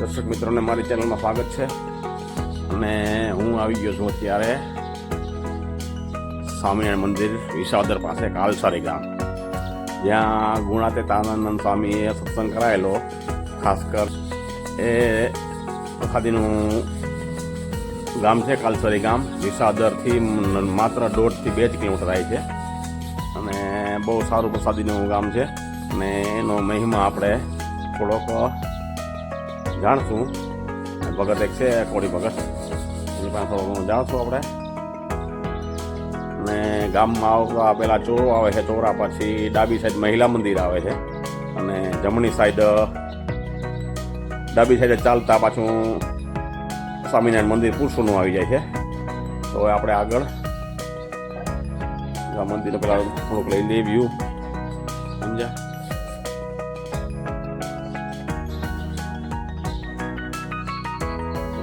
દર્શક મિત્રોને મારી ચેનલમાં સ્વાગત છે. અને હું આવી ગયો છું અત્યારે સ્વામિનારાયણ મંદિર વિસાવદર પાસે કાલસારી ગામ. જ્યાં ગુણાતીતાનંદ સ્વામીએ સત્સંગ કરાયેલો. ખાસ કર એ પ્રસાદીનું ગામ છે કાલસરી ગામ. વિસાવદરથી માત્ર દોઢથી બે જ કિલોમીટર આવે છે. અને બહુ સારું પ્રસાદીનું ગામ છે. અને એનો મહિમા આપણે થોડોક જાણશું. ભગત એક છે, કોળી ભગત. એની પાસે જાણશું આપણે. અને ગામમાં આવતા પહેલાં ચોરો આવે છે ચોરા, પછી ડાબી સાઈડ મહિલા મંદિર આવે છે. અને જમણી સાઈડ, ડાબી સાઈડે ચાલતા પાછું સ્વામિનારાયણ મંદિર પુરુષોનું આવી જાય છે. તો આપણે આગળ મંદિર પેલા થોડુંક લઈ લેવ્યું વ્યૂ સમજ્યા?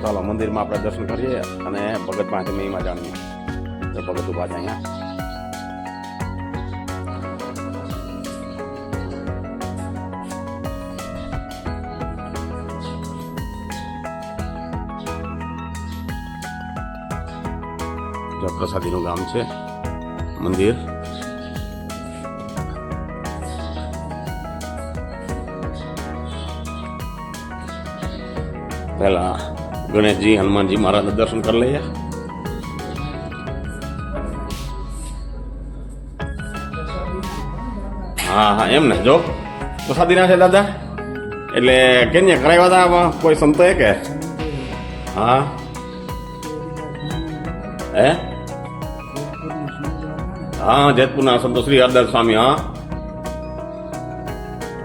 ચાલો, મંદિરમાં આપણે દર્શન કરીએ અને ભગત પાસે મહિમા જાણીએ. તો ભગત ઊભા છે અહીંયા. પ્રસાદીનું ગામ છે, મંદિર. પહેલા ગણેશજી હનુમાનજી મહારાજના દર્શન કરી લઈએ. હા હા એમ ને જો પ્રસાદીના છે દાદા. એટલે કેને કરાવ્યા હતા કોઈ સંતોએ કે? હા. હે? હા જેતપુરના સંતો શ્રી હરદર સ્વામી હા.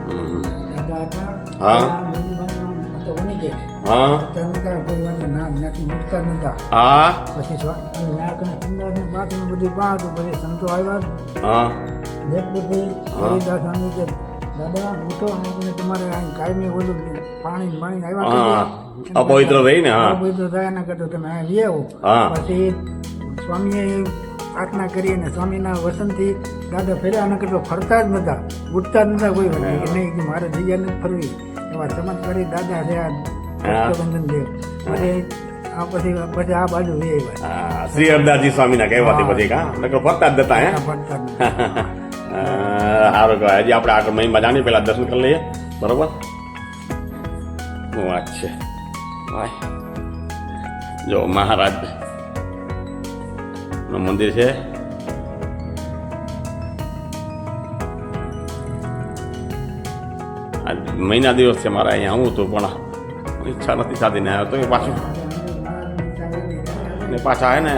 હમ. હા. પછી અને બધી સંતો આવ્યા હા. બધી હરિદાસ સ્વામી કે દાદા ઉઠો અને તમારે આ કાયમી ઓલું પાણી પાણી આવ્યા હા. કરજો. અપવિત્ર રહીને, હા. અપવિત્ર થયા ના કરતો તમે લઈ આવો. પછી સ્વામીએ પ્રાર્થના કરી અને સ્વામીના વસનથી દાદા ફેર્યા ન કરતો ફરતા જ નતા ઉઠતા જ નતા કોઈ નહીં કે મારે જગ્યા નથી ફરવી. એવા ચમત્કારી દાદા છે હા. દેવ પછી આ પછી પછી આ બાજુ એ શ્રી હરદાસજી સ્વામીના કહેવાથી પછી કા નકર ફરતા જ જતા હે. સારું કહેવાય. હજી આપણે આગળ મહિમા જાણીએ પહેલાં દર્શન કરી લઈએ. બરોબર? વાત છે? જો મહારાજનું મંદિર છે. મહિના દિવસ છે મારા અહીંયા. હું હતું પણ ઈચ્છા નથી થતી ને આવ્યો તો એ પાછું ને પાછા હે ને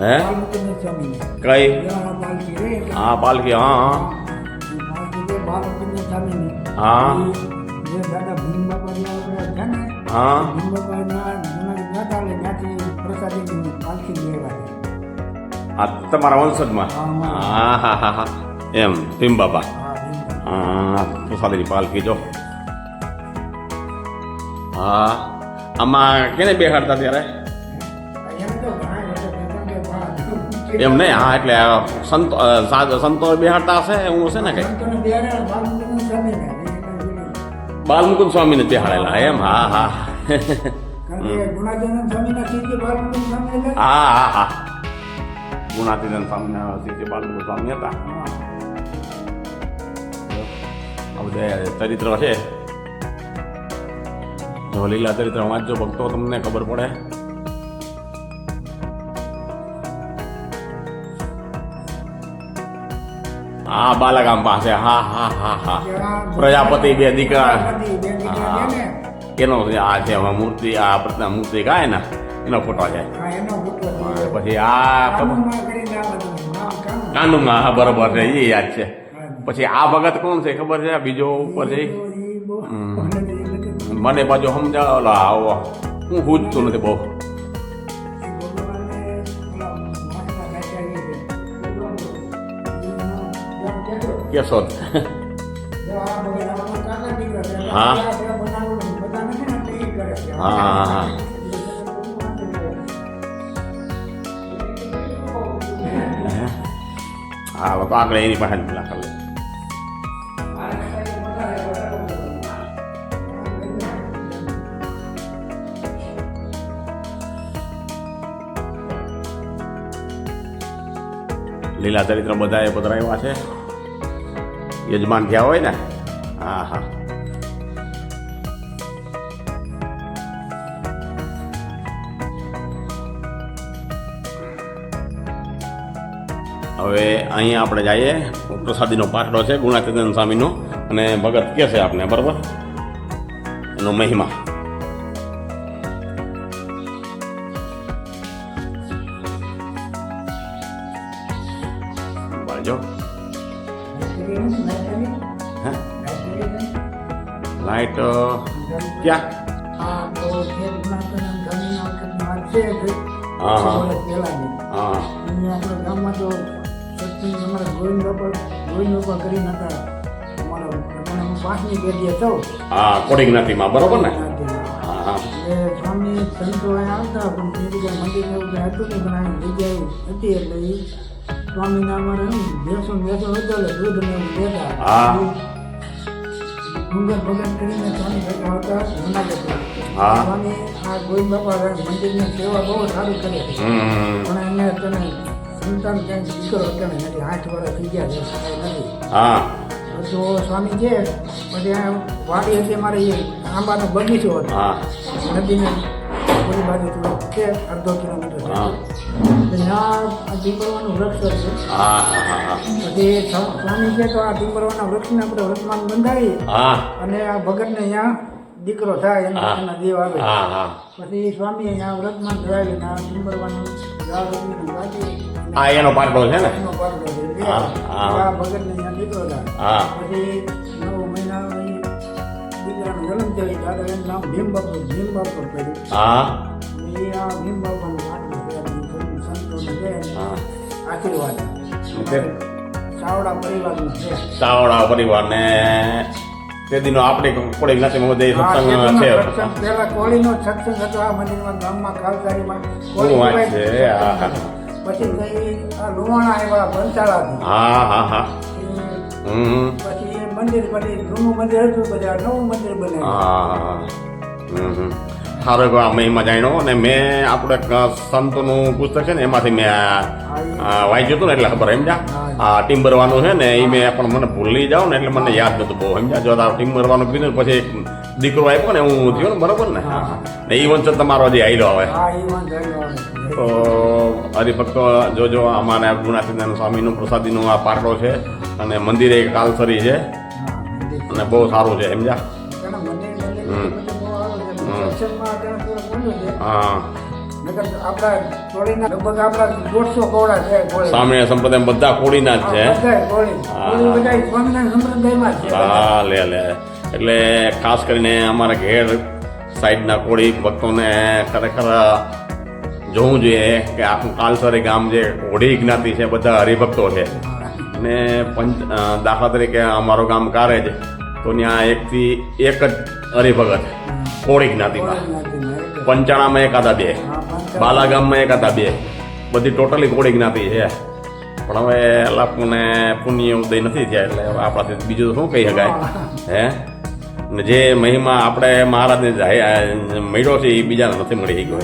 હે? કઈ હા પાલકી હા હા. હા. આ તમારા વંશજમાં હા, હા હા હા હા એમ ભીમ હા, બાપા. હા પ્રસાદની પાલકી જો હા આમાં કેને બેહાડતા ત્યારે એમ નહીં હા એટલે સંતો સંતો બેહાડતા હશે એવું હશે ને કઈ બાલમુકુદ સ્વામીને. બેહાડેલા એમ હા હા હા હા હા ગુણાતીનંદ સ્વામીના શિષ્ય બાલમુકુંદ સ્વામી હતા. આ બધા ચરિત્ર છે જો લીલા ચરિત્ર વાંચજો ભક્તો તમને ખબર પડે હા બાલાગામ પાસે હા હા હા હા પ્રજાપતિ બે દીકરા હા. એનો આ છે મૂર્તિ આ પ્રતિમા મૂર્તિ કાય ને એનો ફોટો છે હા. હા, પછી આ. કાંડુમાં હા બરોબર છે એ યાદ છે હા. પછી આ ભગત કોણ છે ખબર છે બીજો ઉપર છે મને પાછો સમજાવો આવો હું પૂછતું નથી બહુ કેશોદ હા હા હા ગાંઠિયા હાલો તો આગળ એની પાસે જ પેલા કરી લે લીલા ચરિત્ર બધા એ પધરાવ્યા છે યજમાન થયા હોય ને હા હા હવે અહીંયા આપણે જઈએ. પ્રસાદીનો પાટલો છે ગુણાચંદન સ્વામીનો. અને ભગત કે છે આપણે બરાબર? એનો મહિમા. હે? લાઈટ ક્યાં? જે હા, હા. હા. સત્સંગ અમારા ગોવિંદ બાપા ગોવિંદ બાપા કરીને હતા અમારા પાંચમી પેઢી હતો હા કોડી જ્ઞાતિમાં બરોબર ને? સ્વામી સંતો આવતા પણ તે જગ્યાએ મંદિર એવું કંઈ હતું નહીં પણ આ જગ્યાએ હતી એટલે એ સ્વામીના અમારે એમ ભેંસો ભેંસો હતો એટલે દૂધ ને એવું દેતા. ડુંગર ભગત કરીને સ્વામી ભેગા હતા જુનાગઢમાં સ્વામી આ ગોવિંદ બાપા મંદિરની સેવા બહુ સારી કરે પણ એને તને સંતાન ક્યાંક દીકરો ને નથી આઠ વર્ષ થઈ ગયા છે નથી. હા. તો સ્વામી છે પછી વાડી હતી મારે એ આંબાનો બગીચો હતો. નદીને ઓલી બાજુ છે અડધો કિલોમીટર ત્યાં આ ટીમ્બરવાનું વૃક્ષ હતું. પછી સ્વામી છે તો આ ટીમ્બરવાના વૃક્ષને આપણે વૃક્ષમાં બંધાવી અને આ ભગતને અહીંયા દીકરો થાય એનો દેવ આવે. પછી સ્વામી અહીંયા વ્રતમાં ધરાવીને આ ટીમ્બરવાનું કાઢી આ એનો પાટલો છે ને? એનો પાટલો છે. હા, હા. આ થાય હા. પછી નવ મહિના દીકરાનો જન્મ થયો. ત્યારે એનું નામ ભીમ બાપુ ભીમ બાપુ પડ્યું. હા. એ આ ભીમ બાપાનો માટલો છે આ સંતોનો છે આશીર્વાદ. ચાવડા પરિવારનો છે. ચાવડા પરિવારને તે દિનો આપણે કોળી જ્ઞાતિમાં બધે આ સત્સંગ છે. પહેલા કોળીનો સત્સંગ હતો આ મંદિરમાં ગામમાં ખાલસારીમાં. શું વાત. છે? હા પછી આ લુવાણા આવ્યા બંચાળાથી હા હા હા. પછી મંદિર પછી જૂનું મંદિર હતું બધા નવું મંદિર બનાવ્યું. હા. સારો એવો આ મહિમા જાણ્યો અને મેં આપણે સંતનું પુસ્તક છે ને એમાંથી મેં વાંચ્યું હતું ને એટલે ખબર સમજ્યા આ ટીમ્બરવાનું છે ને એ મેં પણ મને ભૂલી જાઉં ને એટલે મને યાદ નહોતું બહુ સમજ્યા જો? આ ટીમ્બરવાનું કીધું ને પછી દીકરો આપ્યો ને હું થયો ને બરોબર ને? હા. ને એ વંચન તમારો હજી આવી હવે. વાંધો આવ્યો તો હરિભક્તો જોજો અમારે ગુણાતીદાન સ્વામીનું પ્રસાદીનું આ પાટલો છે અને મંદિરે એક કાલસરી છે. અને બહુ સારું છે સમજ્યા બોલ્યું છે. હા. સ્વામી સંપ્રદાય બધા કોળીના જ છે. હા લે લે. એટલે ખાસ કરીને અમારા ઘેર સાઈડના કોળી ભક્તોને ખરેખર જોવું જોઈએ કે આખું કાલસરી ગામ જે હોળી જ્ઞાતિ છે, બધા હરિભક્તો છે. અને પંચ દાખલા તરીકે અમારું ગામ કારેજ, તો ત્યાં એકથી એક જ હરિભગત કોળી જ્ઞાતિમાં પંચાણામાં એકાદા બે બાલા ગામમાં એકાદા બે, બધી ટોટલી કોળી જ્ઞાતિ છે. પણ હવે લાપુને પુણ્ય ઉદય નથી થયા, એટલે આપણાથી બીજું શું કહી શકાય? હે? ને જે મહિમા આપણે મહારાજને મળ્યો છે એ બીજાને નથી મળી ગયો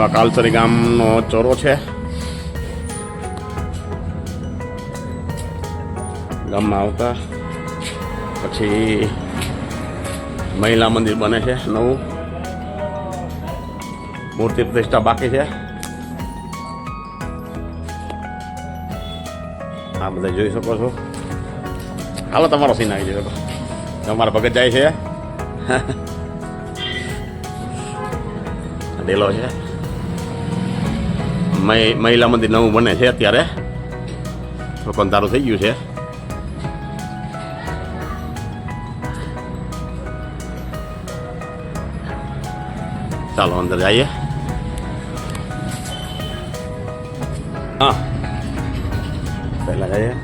આ કાલસરી ગામનો ચોરો છે. ગામમાં આવતા પછી મહિલા મંદિર બને છે નવું. મૂર્તિ પ્રતિષ્ઠા બાકી છે. આ બધા જોઈ શકો છો. હાલો, તમારો સીન આવી જશે તમારા ભગત જાય છે. ડેલો છે. મહિલા મંદિર નવું બને છે અત્યારે. લોકોને તારું થઈ ગયું છે. ચાલો અંદર જઈએ. હા. પહેલાં જઈએ.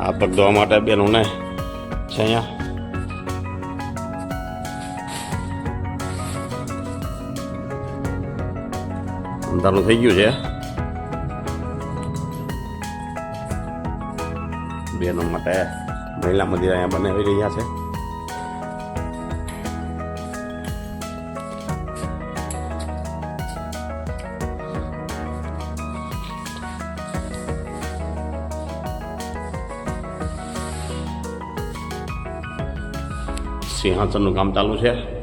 આ પગ ધોવા માટે બેનોને છે અહીંયા. અંધારું થઈ ગયું છે. બહેનો માટે મહિલા મંદિર અહીંયા બનાવી રહ્યા છે. સિંહાસનનું કામ ચાલુ છે.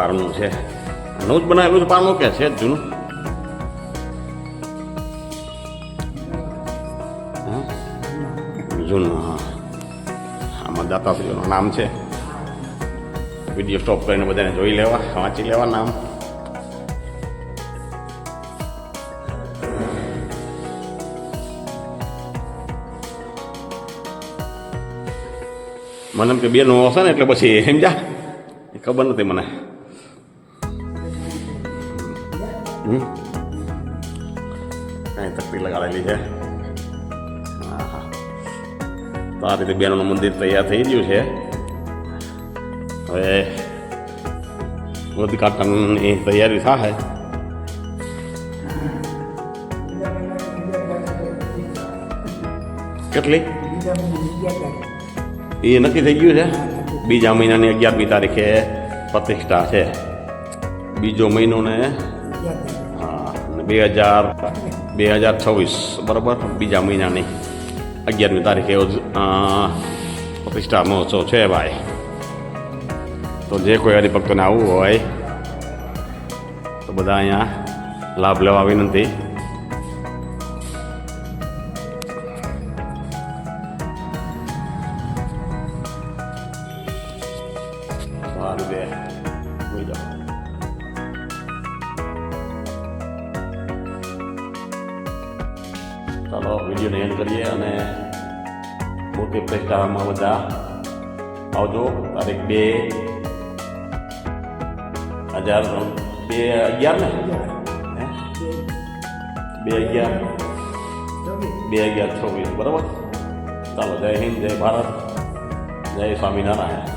પારનું છે. નવું જ બનાવેલું છે પારનું કે છે જૂનું? જૂનું, હા. આમાં દાતાશ્રીઓનું નામ છે. વીડિયો સ્ટોપ કરીને બધાને જોઈ લેવા, વાંચી લેવા નામ. મને એમ કે બેનો હશે ને, એટલે પછી સમજા ખબર નથી મને. કાંઈ તકલીફ લગાડેલી છે તો આ રીતે બેનોનું મંદિર તૈયાર થઈ ગયું છે હવે ઉદઘાટનની તૈયારી થાય કેટલી. એ નક્કી થઈ ગયું છે બીજા મહિનાની અગિયારમી તારીખે પ્રતિષ્ઠા છે બીજો મહિનો ને બે હજાર બે હજાર છવ્વીસ, બરાબર? બીજા મહિનાની અગિયારમી તારીખે પ્રતિષ્ઠા મહોત્સવ છે ભાઈ. તો જે કોઈ હરિભક્તોને આવવું હોય, તો બધા અહીંયા લાભ લેવા વિનંતી. ચાલો વિડીયોને એન્ડ કરીએ અને મૂર્તિ પ્રતિષ્ઠામાં બધા આવજો. તારીખ બે હજાર બે અગિયાર ને? બે અગિયાર. બે અગિયાર છવ્વીસ, બરાબર? ચાલો, જય હિન્દ, જય ભારત, જય સ્વામિનારાયણ.